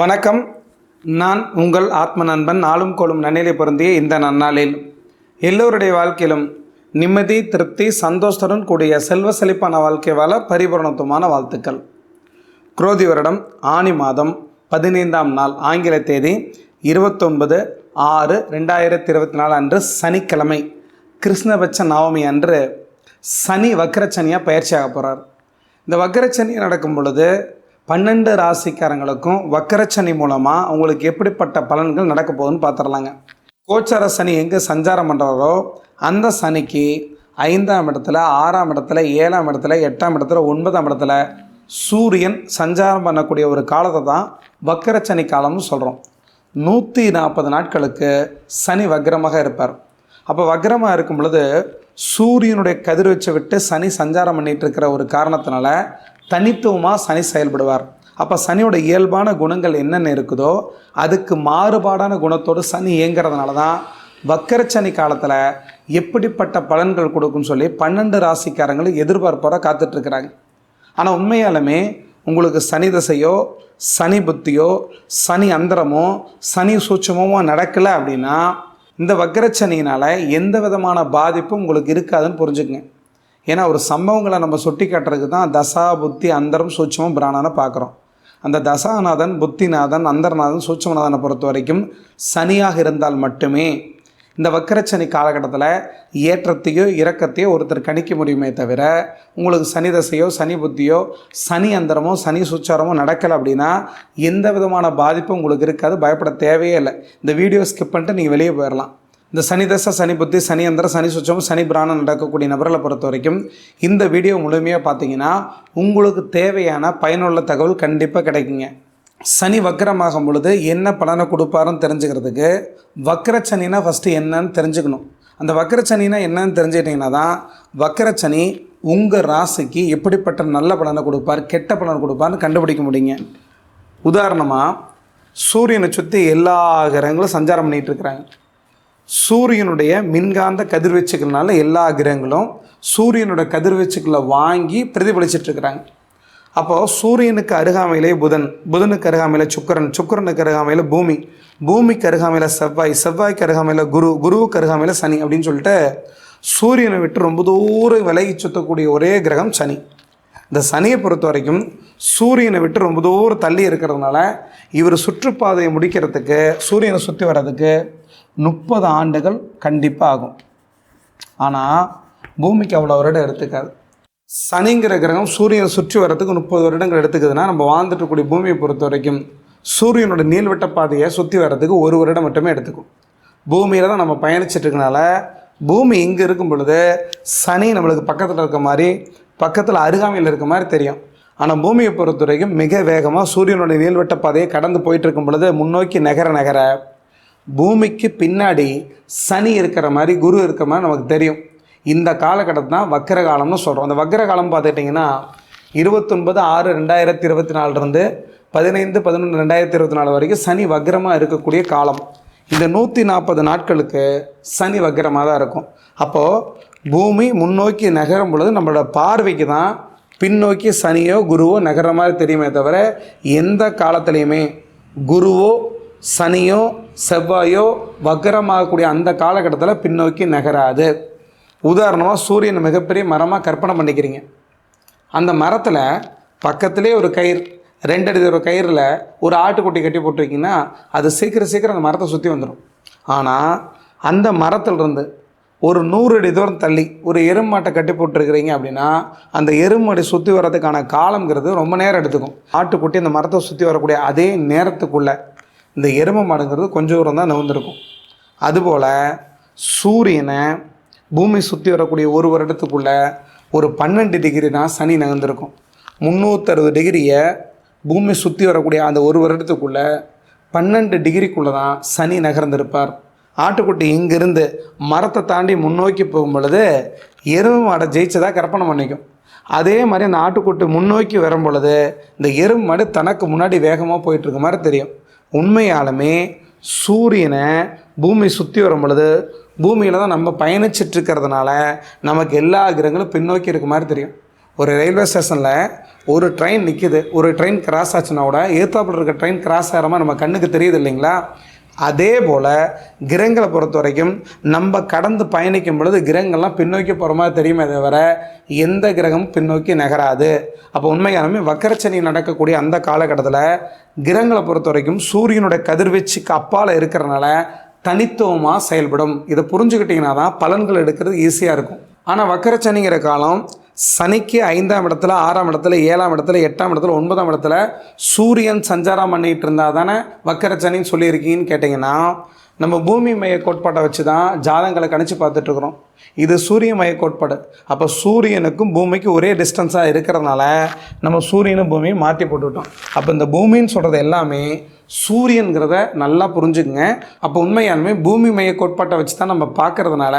வணக்கம். நான் உங்கள் ஆத்ம நண்பன் நாளும் கோளும் நன்னிலை பொருந்திய இந்த நன்னாளில். எல்லோருடைய வாழ்க்கையிலும் நிம்மதி திருப்தி சந்தோஷத்துடன் கூடிய செல்வ செழிப்பான வாழ்க்கை வாழ பரிபூரணத்துவமான வாழ்த்துக்கள். குரோதி வருடம் ஆனி மாதம் பதினைந்தாம் நாள் ஆங்கில தேதி இருபத்தொன்பது ஆறு ரெண்டாயிரத்தி இருபத்தி நாலு அன்று சனிக்கிழமை. கிருஷ்ணபட்ச நவமி அன்று சனி வக்கரச்சனியாக பயிற்சியாக போகிறார் இந்த வக்கரச்சனி நடக்கும் பொழுது பன்னெண்டு ராசிக்காரங்களுக்கும் வக்கரச்சனி மூலமாக அவங்களுக்கு எப்படிப்பட்ட பலன்கள் நடக்க போகுதுன்னு பார்த்துடலாங்க கோச்சார சனி எங்கே சஞ்சாரம் பண்ணுறாரோ அந்த சனிக்கு ஐந்தாம் இடத்துல ஆறாம் இடத்துல ஏழாம் இடத்துல எட்டாம் இடத்துல ஒன்பதாம் இடத்துல சூரியன் சஞ்சாரம் பண்ணக்கூடிய ஒரு காலத்தை தான் வக்கரச்சனி காலம்னு சொல்கிறோம் நூற்றி நாற்பது நாட்களுக்கு சனி வக்ரமாக இருப்பார். அப்போ வக்ரமாக இருக்கும் பொழுது சூரியனுடைய கதிர்வீச்சை விட்டு சனி சஞ்சாரம் பண்ணிகிட்டு இருக்கிற ஒரு காரணத்தினால தனித்துவமாக சனி செயல்படுவார். அப்போ சனியோட இயல்பான குணங்கள் என்னென்ன இருக்குதோ அதுக்கு மாறுபாடான குணத்தோடு சனி இயங்கிறதுனால தான் வக்கரச்சனி காலத்தில் எப்படிப்பட்ட பலன்கள் கொடுக்கும்னு சொல்லி பன்னெண்டு ராசிக்காரங்களும் எதிர்பார்ப்போட காத்துட்ருக்குறாங்க. ஆனால் உண்மையாலுமே உங்களுக்கு சனி தசையோ சனி புத்தியோ சனி அந்தரமோ சனி சூட்சமோ நடக்கலை அப்படின்னா இந்த வக்கரச்சனியினால் எந்த விதமான பாதிப்பும் உங்களுக்கு இருக்காதுன்னு புரிஞ்சுக்குங்க. ஏன்னா ஒரு சம்பவங்களை நம்ம சுட்டி காட்டுறதுக்கு தான் தசா புத்தி அந்தரம் சூட்சமம் பிராணனை பார்க்குறோம். அந்த தசாநாதன் புத்திநாதன் அந்தர்நாதன் சூட்சமநாதனை பொறுத்த வரைக்கும் சனியாக இருந்தால் மட்டுமே இந்த வக்கரச்சனி காலகட்டத்தில் ஏற்றத்தையோ இறக்கத்தையோ ஒருத்தர் கணிக்க முடியுமே தவிர உங்களுக்கு சனி தசையோ சனி புத்தியோ சனி அந்தரமோ சனி சுச்சாரமோ நடக்கலை அப்படின்னா எந்த விதமான பாதிப்பும் உங்களுக்கு இருக்காது. பயப்பட தேவையே இல்லை. இந்த வீடியோ ஸ்கிப் பண்ணிட்டு நீங்கள் வெளியே போயிடலாம் இந்த சனி தசை சனி புத்தி சனி அந்தர சனி சுச்சம் சனி பிராணம் நடக்கக்கூடிய நபர்களை பொறுத்த வரைக்கும் இந்த வீடியோ முழுமையாக பார்த்தீங்கன்னா உங்களுக்கு தேவையான பயனுள்ள தகவல் கண்டிப்பாக கிடைக்குங்க. சனி வக்கரமாகும் பொழுது என்ன பலனை கொடுப்பாருன்னு தெரிஞ்சுக்கிறதுக்கு வக்கரச்சனினா ஃபஸ்ட்டு என்னன்னு தெரிஞ்சுக்கணும். அந்த வக்கரச்சனினா என்னன்னு தெரிஞ்சுக்கிட்டிங்கன்னா தான் வக்கரச்சனி உங்கள் ராசிக்கு எப்படிப்பட்ட நல்ல பலனை கொடுப்பார் கெட்ட பலனை கொடுப்பார்னு கண்டுபிடிக்க முடியுங்க. உதாரணமாக சூரியனை சுற்றி எல்லா கிரகங்களும் சஞ்சாரம் பண்ணிகிட்டு இருக்கிறாங்க. சூரியனுடைய மின்காந்த கதிர்வீச்சுகள்னால எல்லா கிரகங்களும் சூரியனோட கதிர்வீச்சுக்களை வாங்கி பிரதிபலிச்சிட்டு இருக்கிறாங்க. அப்போது சூரியனுக்கு அருகாமையிலே புதன் புதனுக்கு அருகாமையில் சுக்கரன் சுக்கரனுக்கு அருகாமையில் பூமி பூமிக்கு அருகாமையில் செவ்வாய் செவ்வாய்க்கு அருகாமையில் குரு குருவுக்கு அருகாமையில் சனி அப்படின்னு சொல்லிட்டு சூரியனை விட்டு ரொம்ப தூரம் விலகி சுற்றக்கூடிய ஒரே கிரகம் சனி. இந்த சனியை பொறுத்த வரைக்கும் சூரியனை விட்டு ரொம்ப தூரம் தள்ளி இருக்கிறதுனால இவர் சுற்றுப்பாதையை முடிக்கிறதுக்கு சூரியனை சுற்றி வர்றதுக்கு முப்பது ஆண்டுகள் கண்டிப்பாக ஆகும் ஆனால் பூமிக்கு அவ்வளோ வருடம் எடுத்துக்காது. சனிங்கிற கிரகம் சூரியனை சுற்றி வர்றதுக்கு முப்பது வருடங்கள் எடுத்துக்குதுன்னா நம்ம வாழ்ந்துட்டுக்கூடிய இருக்கக்கூடிய பூமியை பொறுத்த வரைக்கும் சூரியனோட நீள்வட்ட பாதையை சுற்றி வர்றதுக்கு ஒரு வருடம் மட்டுமே எடுத்துக்கும். பூமியில் தான் நம்ம பயணிச்சிட்டு இருக்கனால பூமி இங்கே இருக்கும் பொழுது சனி நம்மளுக்கு பக்கத்தில் இருக்க மாதிரி பக்கத்தில் அருகாமையில் இருக்க மாதிரி தெரியும். ஆனால் பூமியை பொறுத்த வரைக்கும் மிக வேகமாக சூரியனுடைய நீள்வட்ட பாதையை கடந்து போயிட்டு இருக்கும் பொழுது முன்னோக்கி நகர நகர பூமிக்கு பின்னாடி சனி இருக்கிற மாதிரி குரு இருக்கிற மாதிரி நமக்கு தெரியும். இந்த காலகட்டத்தை தான் வக்கர காலம்னு சொல்கிறோம் அந்த வக்கர காலம் பார்த்துக்கிட்டிங்கன்னா இருபத்தொன்பது ஆறு ரெண்டாயிரத்தி இருபத்தி நாலுலேருந்து பதினைந்து பதினொன்று ரெண்டாயிரத்தி இருபத்தி நாலு வரைக்கும் சனி வக்ரமாக இருக்கக்கூடிய காலம். இந்த நூற்றி நாற்பது நாட்களுக்கு சனி வக்ரமாக தான் இருக்கும். அப்போது பூமி முன்னோக்கி நகரும் பொழுது நம்மளோட பார்வைக்கு தான் பின்னோக்கி சனியோ குருவோ நகர மாதிரி தெரியுமே தவிர எந்த காலத்துலேயுமே குருவோ சனியோ செவ்வாயோ வக்கரமாகக்கூடிய அந்த காலகட்டத்தில் பின்னோக்கி நகராது. உதாரணமாக சூரியன் மிகப்பெரிய மரமாக கற்பனை பண்ணிக்கிறீங்க. அந்த மரத்தில் பக்கத்திலே ஒரு கயிறு ரெண்டு அடி ஒரு கயிறில் ஒரு ஆட்டுக்குட்டி கட்டி போட்டிருக்கீங்கன்னா அது சீக்கிரம் சீக்கிரம் அந்த மரத்தை சுற்றி வந்துடும் ஆனால் அந்த மரத்துலேருந்து ஒரு நூறு அடி தூரம் தள்ளி ஒரு எருமாட்டை கட்டி போட்டிருக்கிறீங்க அப்படின்னா அந்த எருமாடி சுற்றி வர்றதுக்கான காலங்கிறது ரொம்ப நேரம் எடுத்துக்கும். ஆட்டுக்குட்டி அந்த மரத்தை சுற்றி வரக்கூடிய அதே நேரத்துக்குள்ளே இந்த எருமை மாடுங்கிறது கொஞ்சம் தூரம் தான் நவுந்திருக்கும். அதுபோல் சூரியனை பூமி சுற்றி வரக்கூடிய ஒரு வருடத்துக்குள்ளே ஒரு பன்னெண்டு டிகிரி தான் சனி நகர்ந்திருக்கும். முந்நூற்றறுபது டிகிரியை பூமி சுற்றி வரக்கூடிய அந்த ஒரு வருடத்துக்குள்ளே பன்னெண்டு டிகிரிக்குள்ளே தான் சனி நகர்ந்திருப்பார். ஆட்டுக்குட்டி இங்கிருந்து மரத்தை தாண்டி முன்னோக்கி போகும் பொழுது எருமை மாடை ஜெயிச்சதாக கற்பனை பண்ணிக்கும். அதே மாதிரி அந்த ஆட்டுக்குட்டி முன்னோக்கி வரும் பொழுது இந்த எருமை மாடு தனக்கு முன்னாடி வேகமாக போயிட்டுருக்க மாதிரி தெரியும். உண்மையாலுமே சூரியனை பூமி சுற்றி வரும் பொழுது பூமியில் தான் நம்ம பயணிச்சிட்டு இருக்கிறதுனால நமக்கு எல்லா கிரகங்களும் பின்னோக்கி இருக்க மாதிரி தெரியும். ஒரு ரயில்வே ஸ்டேஷனில் ஒரு ட்ரெயின் நிற்கிது ஒரு ட்ரெயின் கிராஸ் ஆச்சுன்னா கூட ஏத்தாப்புல இருக்க ட்ரெயின் கிராஸ் ஆகிற மாதிரி நம்ம கண்ணுக்கு தெரியுது இல்லைங்களா? அதே போல் கிரகங்களை பொறுத்த வரைக்கும் நம்ம கடந்து பயணிக்கும் பொழுது கிரகங்கள்லாம் பின்னோக்கி போகிற மாதிரி தெரியுமே தவிர எந்த கிரகமும் பின்னோக்கி நகராது. அப்போ உண்மையாலுமே வக்கரச்சனி நடக்கக்கூடிய அந்த காலகட்டத்தில் கிரகங்களை பொறுத்த வரைக்கும் சூரியனுடைய கதிர்வீச்சுக்கு அப்பால் இருக்கிறனால தனித்துவமாக செயல்படும். இதை புரிஞ்சுக்கிட்டிங்கன்னா தான் பலன்கள் எடுக்கிறது ஈஸியாக இருக்கும். ஆனால் வக்கரச்சனிங்கிற காலம் சனிக்கு ஐந்தாம் இடத்துல ஆறாம் இடத்துல ஏழாம் இடத்துல எட்டாம் இடத்துல ஒன்பதாம் இடத்துல சூரியன் சஞ்சாரம் பண்ணிகிட்டு இருந்தால் தானே வக்கரச்சனின்னு சொல்லியிருக்கீங்கன்னு கேட்டிங்கன்னா நம்ம பூமி மைய கோட்பாட்டை வச்சு தான் ஜாதங்களை கணிச்சு பார்த்துட்ருக்குறோம் இது சூரிய மைய கோட்பாடு. அப்போ சூரியனுக்கும் பூமிக்கும் ஒரே டிஸ்டன்ஸாக இருக்கிறதுனால நம்ம சூரியனும் பூமியும் மாற்றி போட்டுவிட்டோம் அப்போ இந்த பூமின்னு சொல்கிறது எல்லாமே சூரியன்கிறத நல்லா புரிஞ்சுக்குங்க. அப்போ உண்மையாலுமே பூமி மைய கோட்பாட்டை வச்சு தான் நம்ம பார்க்கறதுனால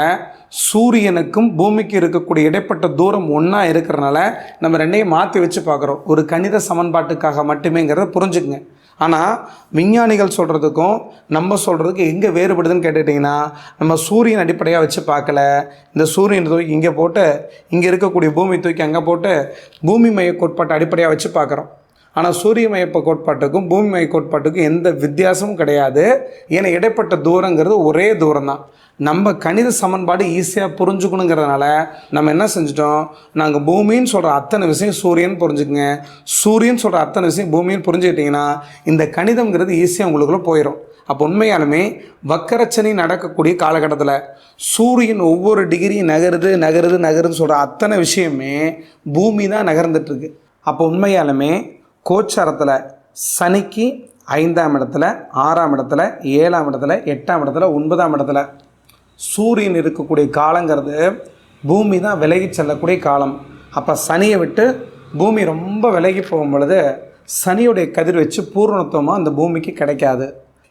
சூரியனுக்கும் பூமிக்கு இருக்கக்கூடிய இடைப்பட்ட தூரம் ஒன்றா இருக்கிறனால நம்ம ரெண்டையும் மாற்றி வச்சு பார்க்குறோம். ஒரு கணித சமன்பாட்டுக்காக மட்டுமேங்கிறத புரிஞ்சுக்குங்க. ஆனால் விஞ்ஞானிகள் சொல்கிறதுக்கும் நம்ம சொல்கிறதுக்கு எங்கே வேறுபடுதுன்னு கேட்டுக்கிட்டிங்கன்னா நம்ம சூரியன் அடிப்படையாக வச்சு பார்க்கல. இந்த சூரியன் தூக்கி இங்கே போட்டு இங்கே இருக்கக்கூடிய பூமி தூக்கி அங்கே போட்டு பூமி மைய கோட்பாட்டை அடிப்படையாக வச்சு பார்க்குறோம். ஆனால் சூரியமயப்ப கோட்பாட்டுக்கும் பூமி மைய கோட்பாட்டுக்கும் எந்த வித்தியாசமும் கிடையாது. ஏன்னா இடைப்பட்ட தூரங்கிறது ஒரே தூரம் தான் நம்ம கணித சமன்பாடு ஈஸியாக புரிஞ்சுக்கணுங்கிறதுனால நம்ம என்ன செஞ்சிட்டோம்? நாங்கள் பூமின்னு சொல்கிற அத்தனை விஷயம் சூரியன் புரிஞ்சுக்குங்க. சூரியன் சொல்கிற அத்தனை விஷயம் பூமின்னு புரிஞ்சுக்கிட்டிங்கன்னா இந்த கணிதம்ங்கிறது ஈஸியாக உங்களுக்குள்ளே போயிடும் அப்போ உண்மையாலுமே வக்கரச்சனை நடக்கக்கூடிய காலகட்டத்தில் சூரியன் ஒவ்வொரு டிகிரி நகருது நகருது நகருதுன்னு சொல்கிற அத்தனை விஷயமே பூமி தான் நகர்ந்துட்டுருக்கு அப்போ உண்மையாலுமே கோச்சாரத்தில் சனிக்கு ஐந்தாம் இடத்துல ஆறாம் இடத்துல ஏழாம் இடத்துல எட்டாம் இடத்துல ஒன்பதாம் இடத்துல சூரியன் இருக்கக்கூடிய காலங்கிறது பூமி தான் விலகி செல்லக்கூடிய காலம். அப்போ சனியை விட்டு பூமி ரொம்ப விலகி போகும் பொழுது சனியுடைய கதிர் வச்சு பூர்ணத்துவமாக அந்த பூமிக்கு கிடைக்காது.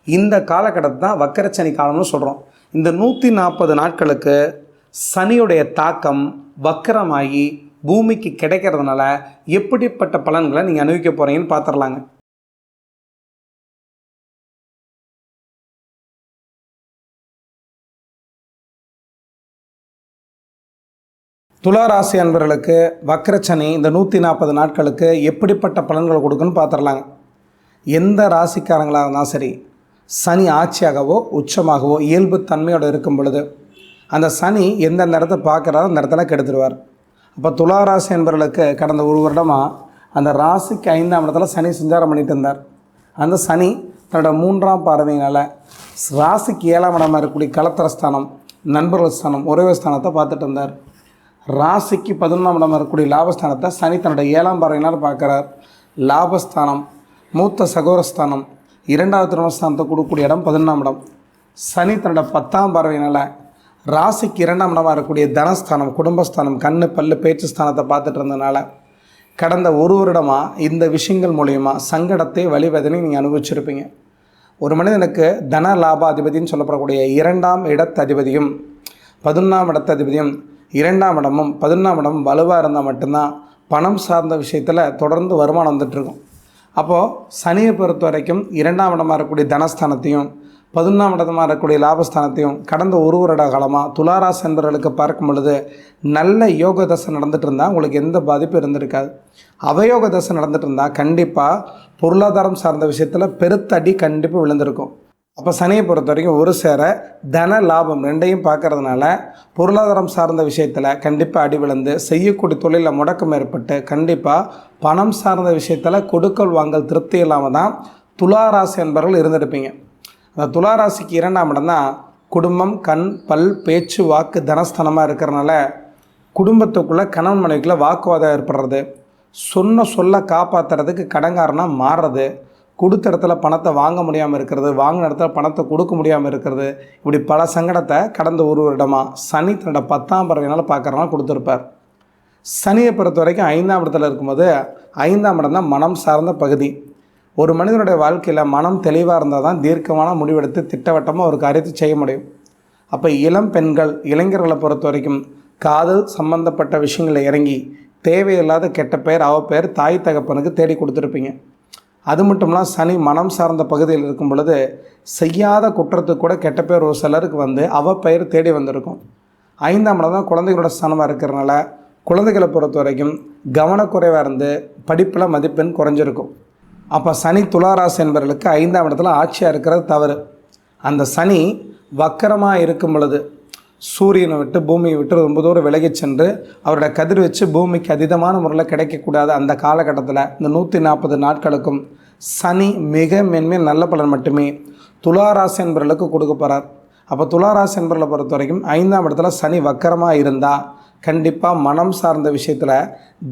இந்த காலகட்டத்தை தான் வக்கரச்சனி காலம்னு சொல்கிறோம் இந்த நூற்றி நாற்பது நாட்களுக்கு சனியுடைய தாக்கம் வக்கரமாகி பூமிக்கு கிடைக்கிறதுனால எப்படிப்பட்ட பலன்களை நீங்கள் அனுபவிக்க போகிறீங்கன்னு பார்த்துடலாங்க துளாராசி அன்பர்களுக்கு வக்ரச்சனி இந்த நூற்றி நாற்பது நாட்களுக்கு எப்படிப்பட்ட பலன்களை கொடுக்குன்னு பார்த்துடலாங்க எந்த ராசிக்காரங்களாக இருந்தாலும் சரி சனி ஆட்சியாகவோ உச்சமாகவோ இயல்பு தன்மையோடு இருக்கும் பொழுது அந்த சனி எந்த நேரத்தை பார்க்குறாரோ அந்த இடத்துல கெடுத்துருவார். அப்போ துளாராசி என்பவர்களுக்கு கடந்த ஒரு வருடமாக அந்த ராசிக்கு ஐந்தாம் இடத்துல சனி சஞ்சாரம் பண்ணிட்டு இருந்தார். அந்த சனி தன்னோட மூன்றாம் பார்வையினால் ராசிக்கு ஏழாம் இடமாக இருக்கக்கூடிய கலத்திரஸ்தானம் நண்பர்கள் ஸ்தானம் உறவு ஸ்தானத்தை பார்த்துட்டு இருந்தார். ராசிக்கு பதினொன்றாம் இடமாக இருக்கக்கூடிய லாபஸ்தானத்தை சனி தன்னோட ஏழாம் பார்வையினால் பார்க்குறார். லாபஸ்தானம் மூத்த சகோரஸ்தானம் இரண்டாவது திருமணஸ்தானத்தை கொடுக்கக்கூடிய இடம் பதினொன்றாம் இடம். சனி தன்னோட பத்தாம் பார்வையினால் ராசிக்கு இரண்டாம் இடமாக இருக்கக்கூடிய தனஸ்தானம் குடும்பஸ்தானம் கண்ணு பல்லு பேச்சு ஸ்தானத்தை பார்த்துட்டு இருந்தனால கடந்த ஒரு வருடமாக இந்த விஷயங்கள் மூலயமா சங்கடத்தை வழிவதனை நீங்கள் அனுபவிச்சிருப்பீங்க. ஒரு மனிதனுக்கு தன லாபாதிபதினு சொல்லப்படக்கூடிய இரண்டாம் இடத்ததிபதியும் பதினொன்றாம் இடத்ததிபதியும் இரண்டாம் இடமும் பதினொன்றாம் இடமும் வலுவாக இருந்தால் மட்டும்தான் பணம் சார்ந்த விஷயத்தில் தொடர்ந்து வருமானம் வந்துட்டுருக்கும் அப்போது சனியை பொறுத்த வரைக்கும் இரண்டாம் இடமாக இருக்கக்கூடிய தனஸ்தானத்தையும் பதினொன்றாம் இடமாக இருக்கக்கூடிய லாபஸ்தானத்தையும் கடந்த ஒரு வருட காலமாக துளாராசி என்பவர்களுக்கு பார்க்கும் பொழுது நல்ல யோக தசை நடந்துட்டு இருந்தால் உங்களுக்கு எந்த பாதிப்பும் இருந்திருக்காது. அவயோக தசை நடந்துட்டு இருந்தால் கண்டிப்பாக பொருளாதாரம் சார்ந்த விஷயத்தில் பெருத்தடி கண்டிப்பாக விழுந்திருக்கும். அப்போ சனியை பொறுத்த வரைக்கும் ஒரு சேர தன லாபம் ரெண்டையும் பார்க்கறதுனால பொருளாதாரம் சார்ந்த விஷயத்தில் கண்டிப்பாக அடி விழுந்து செய்யக்கூடிய தொழிலில் முடக்கம் ஏற்பட்டு கண்டிப்பாக பணம் சார்ந்த விஷயத்தில் கொடுக்கல் வாங்கல் திருப்தி இல்லாமல் தான் துளாராசி என்பவர்கள் இருந்திருப்பீங்க. அந்த துளாராசிக்கு இரண்டாம் இடம் தான் குடும்பம் கண் பல் பேச்சு வாக்கு தனஸ்தானமாக இருக்கிறனால குடும்பத்துக்குள்ளே கணவன் மனைவிக்குள்ளே வாக்குவாதம் ஏற்படுறது. சொன்ன சொல்ல காப்பாற்றுறதுக்கு கடங்காரனாக மாறுறது. கொடுத்த இடத்துல பணத்தை வாங்க முடியாமல் இருக்கிறது வாங்கின இடத்துல பணத்தை கொடுக்க முடியாமல் இருக்கிறது. இப்படி பல சங்கடத்தை கடந்த ஒரு வருடமாக சனி தன்னோட பத்தாம் பறவையினால் பார்க்குறனால கொடுத்துருப்பார். சனியை பொறுத்த வரைக்கும் ஐந்தாம் இடத்துல இருக்கும்போது ஐந்தாம் இடம் தான் மனம் சார்ந்த பகுதி. ஒரு மனிதனுடைய வாழ்க்கையில் மனம் தெளிவாக இருந்தால் தான் தீர்க்கமான முடிவெடுத்து திட்டவட்டமாக ஒரு காரியத்தை செய்ய முடியும். அப்போ இளம் பெண்கள் இளைஞர்களை பொறுத்த வரைக்கும் காதல் சம்பந்தப்பட்ட விஷயங்களை இறங்கி தேவையில்லாத கெட்ட பெயர் அவ பெயர் தாய் தகப்பனுக்கு தேடி கொடுத்துருப்பீங்க. அது மட்டும் சனி மனம் சார்ந்த பகுதியில் இருக்கும் பொழுது செய்யாத குற்றத்துக்கு கூட கெட்ட பேர் ஒரு சிலருக்கு வந்து அவ பெயர் தேடி வந்திருக்கும். ஐந்தாம் இடம் தான் குழந்தைகளோட ஸ்தானமாக இருக்கிறனால குழந்தைகளை பொறுத்த வரைக்கும் கவனக்குறைவாக இருந்து படிப்பில் மதிப்பெண் குறைஞ்சிருக்கும். அப்போ சனி துளாராசி என்பவர்களுக்கு ஐந்தாம் இடத்துல ஆட்சியாக இருக்கிறது தவறு. அந்த சனி வக்கரமாக இருக்கும் பொழுது சூரியனை விட்டு பூமியை விட்டு ரொம்ப தூரம் விலகிச் சென்று அவரோட கதிர் வச்சு பூமிக்கு அதீதமான முறையில் கிடைக்கக்கூடாது. அந்த காலகட்டத்தில் இந்த நூற்றி நாற்பது நாட்களுக்கும் சனி மிக மென்மே நல்ல பலன் மட்டுமே துளாராசி என்பவர்களுக்கு கொடுக்க போகிறார் அப்போ துளாராசி என்பவர்களை பொறுத்த வரைக்கும் ஐந்தாம் இடத்துல சனி வக்கரமாக இருந்தால் கண்டிப்பாக மனம் சார்ந்த விஷயத்தில்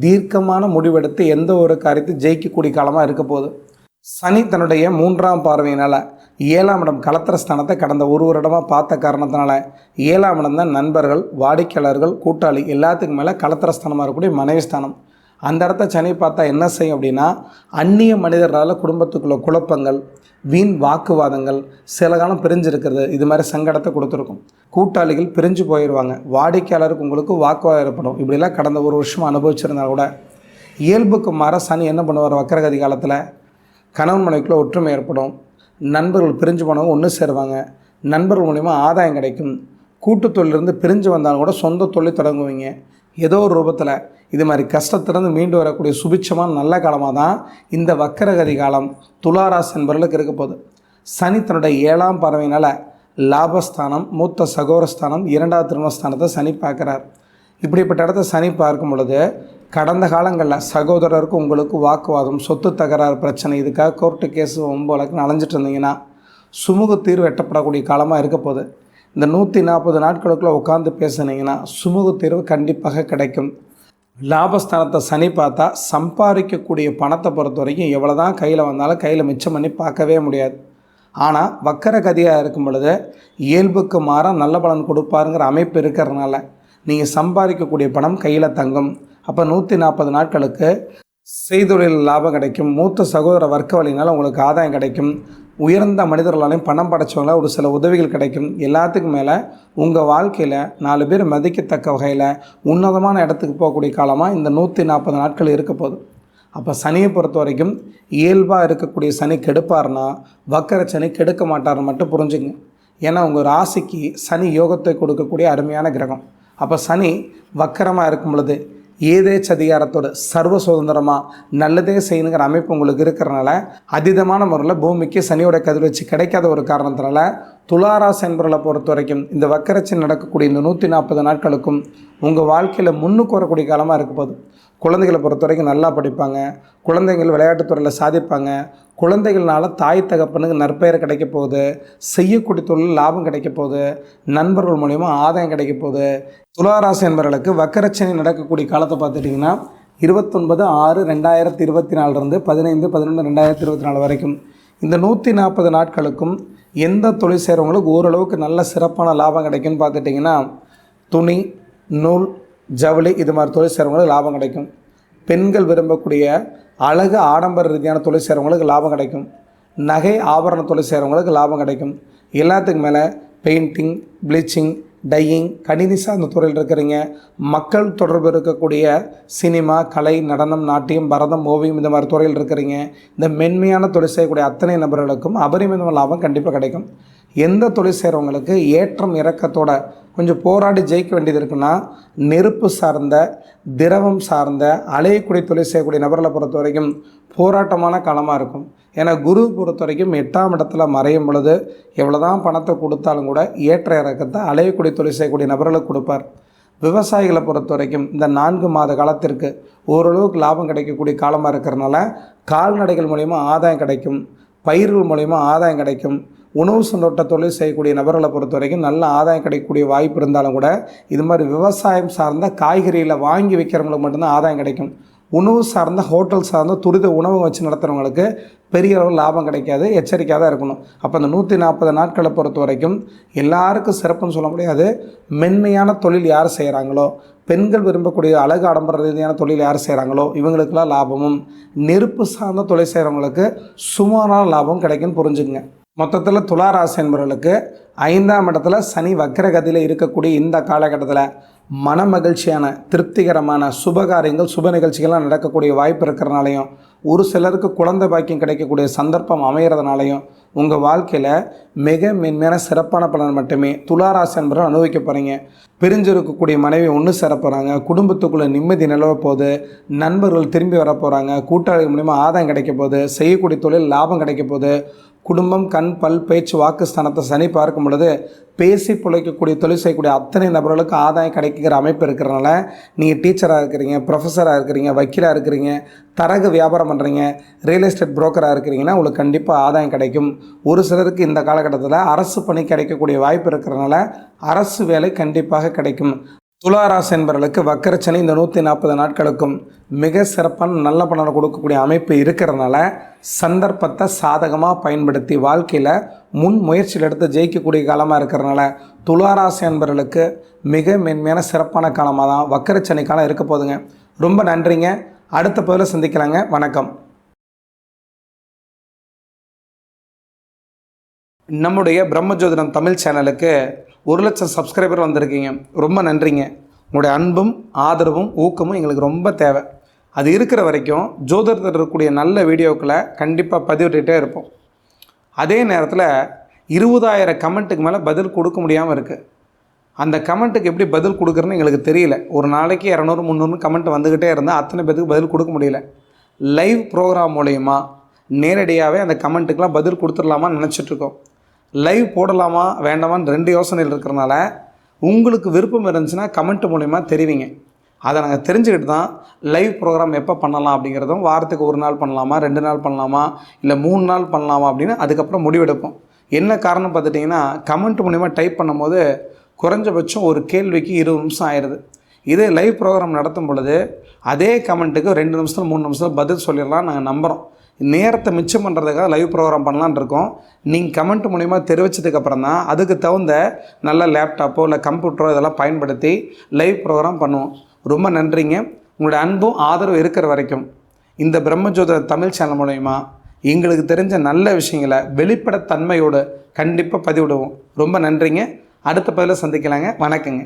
தீர்க்கமான முடிவெடுத்து எந்த ஒரு காரியத்தை ஜெயிக்கக்கூடிய காலமாக இருக்க போகுது. சனி தன்னுடைய மூன்றாம் பார்வையினால் ஏழாம் இடம் கலத்திர ஸ்தானத்தை கடந்த ஒரு வருடமாக பார்த்த காரணத்தினால ஏழாம் இடம் தான் நண்பர்கள் வாடிக்கையாளர்கள் கூட்டாளி எல்லாத்துக்கும் மேலே கலத்திர ஸ்தானமாக இருக்கக்கூடிய மனைவி ஸ்தானம். அந்த இடத்த சனி பார்த்தா என்ன செய்யும் அப்படின்னா அந்நிய மனிதர்களால் குடும்பத்துக்குள்ள குழப்பங்கள் வீண் வாக்குவாதங்கள் சில காலம் பிரிஞ்சிருக்கிறது. இது மாதிரி சங்கடத்தை கொடுத்துருக்கும். கூட்டாளிகள் பிரிஞ்சு போயிடுவாங்க வாடிக்கையாளருக்கு உங்களுக்கு வாக்குவாதம் ஏற்படும். இப்படிலாம் கடந்த ஒரு வருஷம் அனுபவிச்சிருந்தா கூட இயல்புக்கு மாற சனி என்ன பண்ணுவார்? வக்கரகதி காலத்தில் கணவன் மனைவிக்குள்ள ஒற்றுமை ஏற்படும். நண்பர்கள் பிரிஞ்சு போனவங்க ஒன்று சேருவாங்க. நண்பர்கள் மூலிமா ஆதாயம் கிடைக்கும். கூட்டு தொழிலிருந்து பிரிஞ்சு வந்தாலும் கூட சொந்த தொழில் தொடங்குவீங்க. ஏதோ ஒரு ரூபத்தில் இது மாதிரி கஷ்டத்திலிருந்து மீண்டு வரக்கூடிய சுபிட்சமான நல்ல காலமாக தான் இந்த வக்கரகதி காலம் துளாராசி என்பவர்களுக்கு இருக்க போகுது. சனி தன்னுடைய ஏழாம் பறவையினால் லாபஸ்தானம் மூத்த சகோரஸ்தானம் இரண்டாவது திருமணஸ்தானத்தை சனி பார்க்குறார். இப்படிப்பட்ட இடத்த சனி பார்க்கும் பொழுது கடந்த காலங்களில் சகோதரருக்கு உங்களுக்கு வாக்குவாதம் சொத்து தகராறு பிரச்சனை இதுக்காக கோர்ட்டு கேஸ் ஒம்பு வழக்குன்னு அலைஞ்சிட்டு இருந்தீங்கன்னா சுமூக தீர்வு எட்டப்படக்கூடிய காலமாக இருக்க போகுது. இந்த நூற்றி நாற்பது நாட்களுக்குள்ளே உட்காந்து பேசுனீங்கன்னா சுமூக தீர்வு கண்டிப்பாக கிடைக்கும். லாபஸ்தானத்தை சனி பார்த்தா சம்பாதிக்கக்கூடிய பணத்தை பொறுத்த வரைக்கும் எவ்வளோ தான் கையில் வந்தாலும் கையில் மிச்சம் பண்ணி பார்க்கவே முடியாது. ஆனால் வக்கர கதியாக இருக்கும் பொழுது இயல்புக்கு மாற நல்ல பலன் கொடுப்பாருங்கிற அமைப்பு இருக்கிறதுனால நீங்கள் சம்பாதிக்கக்கூடிய பணம் கையில் தங்கும். அப்போ நூற்றி நாற்பது நாட்களுக்கு செய்தொழில் லாபம் கிடைக்கும். மூத்த சகோதர வர்க்க வழியினால் உங்களுக்கு ஆதாயம் கிடைக்கும். உயர்ந்த மனிதர்களாலையும் பணம் படைச்சவங்கள ஒரு சில உதவிகள் கிடைக்கும். எல்லாத்துக்கும் மேலே உங்கள் வாழ்க்கையில் நாலு பேர் மதிக்கத்தக்க வகையில் உன்னதமான இடத்துக்கு போகக்கூடிய காலமாக இந்த நூற்றி நாற்பது நாட்கள் இருக்க போகுது. அப்போ சனியை பொறுத்த வரைக்கும் இயல்பாக இருக்கக்கூடிய சனி கெடுப்பார்னா வக்கர சனி கெடுக்க மாட்டார்னு மட்டும் புரிஞ்சுங்க. ஏன்னா உங்கள் ராசிக்கு சனி யோகத்தை கொடுக்கக்கூடிய அருமையான கிரகம். அப்போ சனி வக்கரமாக இருக்கும் பொழுது ஏதேச்ச அதிகாரத்தோட சர்வ சுதந்திரமாக நல்லதே செய்யணுங்கிற அமைப்பு உங்களுக்கு இருக்கிறனால அதீதமான முறையில் பூமிக்கு சனியோட கதிர்வச்சு கிடைக்காத ஒரு காரணத்தினால துளாராசி என்பவர்களை பொறுத்த வரைக்கும் இந்த வக்கரச்சி நடக்கக்கூடிய இந்த நூற்றி நாற்பது நாட்களுக்கும் உங்கள் வாழ்க்கையில் முன்னுக்கு வரக்கூடிய காலமாக இருக்க போகுது. குழந்தைகளை பொறுத்த வரைக்கும் நல்லா படிப்பாங்க. குழந்தைகள் விளையாட்டுத்துறையில் சாதிப்பாங்க. குழந்தைகள்னால தாய் தகப்பனுக்கு நற்பெயர் கிடைக்க போகுது. செய்யக்கூடிய தொழில் லாபம் கிடைக்க போகுது. நண்பர்கள் மூலிமா ஆதாயம் கிடைக்க போகுது. துளாராசி என்பவர்களுக்கு வக்கரச்சனை நடக்கக்கூடிய காலத்தை பார்த்துட்டிங்கன்னா இருபத்தொன்பது ஆறு ரெண்டாயிரத்தி இருபத்தி நாலுலேருந்து பதினைந்து பதினொன்று ரெண்டாயிரத்தி இருபத்தி நாலு வரைக்கும். இந்த நூற்றி நாற்பது நாட்களுக்கும் எந்த தொழில் செய்கிறவங்களுக்கு ஓரளவுக்கு நல்ல சிறப்பான லாபம் கிடைக்கும்னு பார்த்துட்டிங்கன்னா துணி நூல் ஜவுளி இது மாதிரி தொழில் செய்கிறவங்களுக்கு லாபம் கிடைக்கும். பெண்கள் விரும்பக்கூடிய அழகு ஆடம்பர ரீதியான தொழில் செய்கிறவங்களுக்கு லாபம் கிடைக்கும். நகை ஆபரண தொழில் செய்கிறவங்களுக்கு லாபம் கிடைக்கும். எல்லாத்துக்கும் மேலே பெயிண்டிங் ப்ளீச்சிங் டையிங் கணினி சார்ந்த துறையில் இருக்கிறீங்க. மக்கள் தொடர்பு இருக்கக்கூடிய சினிமா கலை நடனம் நாட்டியம் பரதம் ஓவியம் இந்த மாதிரி துறையில் இருக்கிறீங்க. இந்த மென்மையான தொழில் செய்யக்கூடிய அத்தனை நபர்களுக்கும் அபரிமிதமான லாபம் கண்டிப்பாக கிடைக்கும். எந்த தொழில் செய்கிறவங்களுக்கு ஏற்றம் இறக்கத்தோட கொஞ்சம் போராடி ஜெயிக்க வேண்டியது இருக்குன்னா நெருப்பு சார்ந்த திரவம் சார்ந்த அலையக்கூடிய தொழில் செய்யக்கூடிய நபர்களை பொறுத்த வரைக்கும் போராட்டமான காலமாக இருக்கும். ஏன்னா குரு பொறுத்த வரைக்கும் எட்டாம் இடத்துல மறையும் பொழுது எவ்வளோதான் பணத்தை கொடுத்தாலும் கூட ஏற்ற இறக்கத்தை அலையக்கூடிய தொழில் செய்யக்கூடிய நபர்களுக்கு கொடுப்பார். விவசாயிகளை பொறுத்த வரைக்கும் இந்த நான்கு மாத காலத்திற்கு ஓரளவுக்கு லாபம் கிடைக்கக்கூடிய காலமாக இருக்கிறனால கால்நடைகள் மூலிமா ஆதாயம் கிடைக்கும் பயிர்கள் மூலிமா ஆதாயம் கிடைக்கும் உணவு சந்தோட்ட தொழில் செய்யக்கூடிய நபர்களை பொறுத்த வரைக்கும் நல்ல ஆதாயம் கிடைக்கக்கூடிய வாய்ப்பு இருந்தாலும் கூட இது மாதிரி விவசாயம் சார்ந்த காய்கறிகளை வாங்கி விற்கிறவங்களுக்கு மட்டும்தான் ஆதாயம் கிடைக்கும். உணவு சார்ந்த ஹோட்டல் சார்ந்த துரித உணவு வச்சு நடத்துகிறவங்களுக்கு பெரிய அளவு லாபம் கிடைக்காது எச்சரிக்கையாக தான் இருக்கணும். அப்போ அந்த நூற்றி நாற்பது நாட்களை பொறுத்த வரைக்கும் எல்லாருக்கும் சிறப்புன்னு சொல்ல முடியாது. மென்மையான தொழில் யார் செய்கிறாங்களோ பெண்கள் விரும்பக்கூடிய அழகு ஆடம்பர ரீதியான தொழில் யார் செய்கிறாங்களோ இவங்களுக்கெல்லாம் லாபமும். நெருப்பு சார்ந்த தொழில் செய்கிறவங்களுக்கு சுமாரான லாபம் கிடைக்கும்னு புரிஞ்சுக்குங்க. மொத்தத்தில் துளாராசி என்பவர்களுக்கு ஐந்தாம் இடத்துல சனி வக்கரகதியில் இருக்கக்கூடிய இந்த காலகட்டத்தில் மன மகிழ்ச்சியான திருப்திகரமான சுபகாரியங்கள் சுப நிகழ்ச்சிகள்லாம் நடக்கக்கூடிய வாய்ப்பு இருக்கிறனாலையும் ஒரு சிலருக்கு குழந்தை பாக்கியம் கிடைக்கக்கூடிய சந்தர்ப்பம் அமைகிறதுனாலையும் உங்கள் வாழ்க்கையில் மிக மென்மையான சிறப்பான பலன் மட்டுமே துளாராசி என்பதை அனுபவிக்க போகிறீங்க பிரிஞ்சிருக்கக்கூடிய மனைவி ஒன்று சேர போகிறாங்க குடும்பத்துக்குள்ளே நிம்மதி நிலவ போகுது நண்பர்கள் திரும்பி வர போகிறாங்க கூட்டாளிகள் மூலிமா ஆதாயம் கிடைக்க போகுது செய்யக்கூடிய தொழில் லாபம் கிடைக்க போகுது குடும்பம் கண் பல் பேச்சு வாக்குஸ்தானத்தை சனி பார்க்கும் பொழுது பேசி பிழைக்கக்கூடிய தொழில் செய்யக்கூடிய அத்தனை நபர்களுக்கு ஆதாயம் கிடைக்கிற அமைப்பு இருக்கிறனால நீங்கள் டீச்சராக இருக்கிறீங்க ப்ரொஃபஸராக இருக்கிறீங்க வக்கீலாக இருக்கிறீங்க தரகு வியாபாரம் பண்ணுறீங்க ரியல் எஸ்டேட் புரோக்கராக இருக்கிறீங்கன்னா உங்களுக்கு கண்டிப்பாக ஆதாயம் கிடைக்கும். ஒரு சிலருக்கு இந்த காலகட்டத்தில் அரசு பணி கிடைக்கக்கூடிய வாய்ப்பு இருக்கிறனால அரசு வேலை கண்டிப்பாக கிடைக்கும். துளாராசி என்பவர்களுக்கு வக்கரச்சனை இந்த நூற்றி நாற்பது நாட்களுக்கும் மிக சிறப்பான நல்ல பலனை கொடுக்கக்கூடிய அமைப்பு இருக்கிறதுனால சந்தர்ப்பத்தை சாதகமாக பயன்படுத்தி வாழ்க்கையில் முன் முயற்சியில் எடுத்து ஜெயிக்கக்கூடிய காலமாக இருக்கிறதுனால துளாராசி என்பவர்களுக்கு மிக மென்மையான சிறப்பான காலமாக தான் வக்கரச்சனை காலம் இருக்க போதுங்க ரொம்ப நன்றிங்க. அடுத்த பதிவில் சந்திக்கலாங்க. வணக்கம். நம்முடைய பிரம்மஜோதிடம் தமிழ் சேனலுக்கு ஒரு லட்சம் சப்ஸ்கிரைபர் வந்திருக்கீங்க. ரொம்ப நன்றிங்க. உங்களுடைய அன்பும் ஆதரவும் ஊக்கமும் எங்களுக்கு ரொம்ப தேவை. அது இருக்கிற வரைக்கும் ஜோதிடத்தில் இருக்கக்கூடிய நல்ல வீடியோக்களை கண்டிப்பாக பதிவிட்டுகிட்டே இருப்போம். அதே நேரத்தில் இருபதாயிரம் கமெண்ட்டுக்கு மேலே பதில் கொடுக்க முடியாமல் இருக்குது அந்த கமெண்ட்டுக்கு எப்படி பதில் கொடுக்குறேன்னு எங்களுக்கு தெரியல. ஒரு நாளைக்கு இரநூறு முந்நூறு கமெண்ட் வந்துக்கிட்டே இருந்தால் அத்தனை பேத்துக்கு பதில் கொடுக்க முடியல. லைவ் ப்ரோக்ராம் மூலயமா நேரடியாகவே அந்த கமெண்ட்டுக்கெலாம் பதில் கொடுத்துடலாமான்னு நினச்சிட்ருக்கோம் லைவ் போடலாமா வேண்டாமான்னு ரெண்டு யோசனைகள் இருக்கிறனால உங்களுக்கு விருப்பம் இருந்துச்சுன்னா கமெண்ட் மூலிமா தெரிவிங்க. அதை நாங்கள் தெரிஞ்சுக்கிட்டு தான் லைவ் ப்ரோக்ராம் எப்போ பண்ணலாம் அப்படிங்கிறதும் வாரத்துக்கு ஒரு நாள் பண்ணலாமா ரெண்டு நாள் பண்ணலாமா இல்லை மூணு நாள் பண்ணலாமா அப்படின்னு அதுக்கப்புறம் முடிவெடுப்போம். என்ன காரணம் பார்த்துட்டிங்கன்னா கமெண்ட் மூலிமா டைப் பண்ணும்போது குறைஞ்சபட்சம் ஒரு கேள்விக்கு இருபது நிமிஷம் ஆயிடுது இதே லைவ் ப்ரோக்ராம் நடத்தும் பொழுது அதே கமெண்ட்டுக்கு ரெண்டு நிமிஷத்தில் மூணு நிமிஷத்தில் பதில் சொல்லிடலாம் நாங்கள் நம்புகிறோம் நேரத்தை மிச்சம் பண்ணுறதுக்காக லைவ் ப்ரோக்ராம் பண்ணலான் இருக்கோம். நீங்கள் கமெண்ட் மூலிமா தெரிவிச்சதுக்கப்புறம் தான் அதுக்கு தகுந்த நல்ல லேப்டாப்போ இல்லை கம்ப்யூட்டரோ இதெல்லாம் பயன்படுத்தி லைவ் ப்ரோக்ராம் பண்ணுவோம். ரொம்ப நன்றிங்க. உங்களோட அன்பும் ஆதரவு இருக்கிற வரைக்கும் இந்த பிரம்மஜோத தமிழ் சேனல் மூலயமா எங்களுக்கு தெரிஞ்ச நல்ல விஷயங்களை வெளிப்படத்தன்மையோடு கண்டிப்பாக பதிவிடுவோம். ரொம்ப நன்றிங்க. அடுத்த பதிவில் சந்திக்கலாங்க. வணக்கங்க.